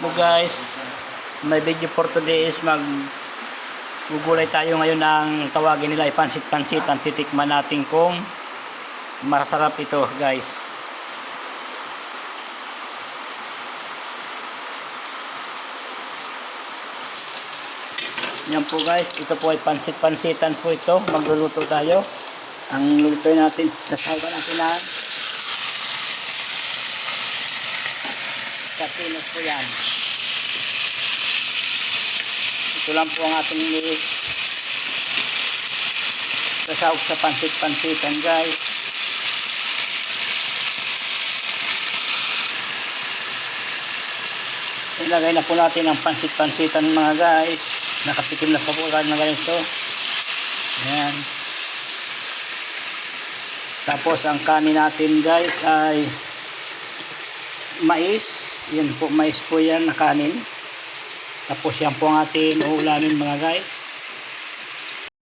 mo guys. My video for today is mag gugulay tayo ngayon ng tawagin nila ay pansit-pansit. Ang titikman natin kung masarap ito guys. Yan po guys. Ito po ay pansit-pansitan po ito. Magluluto tayo. Ang luto natin sasawa natin na Katinos po yan. Ito lang po ang ating sasawag sa pansit-pansitan guys. Ilagay na po natin ang pansit-pansitan mga guys. Nakatikim na po po ng ganito. Ayan. Tapos ang kanin natin guys ay mais. Yan po, mais po yan na kanin. Tapos yan po ang ating uulamin mga guys.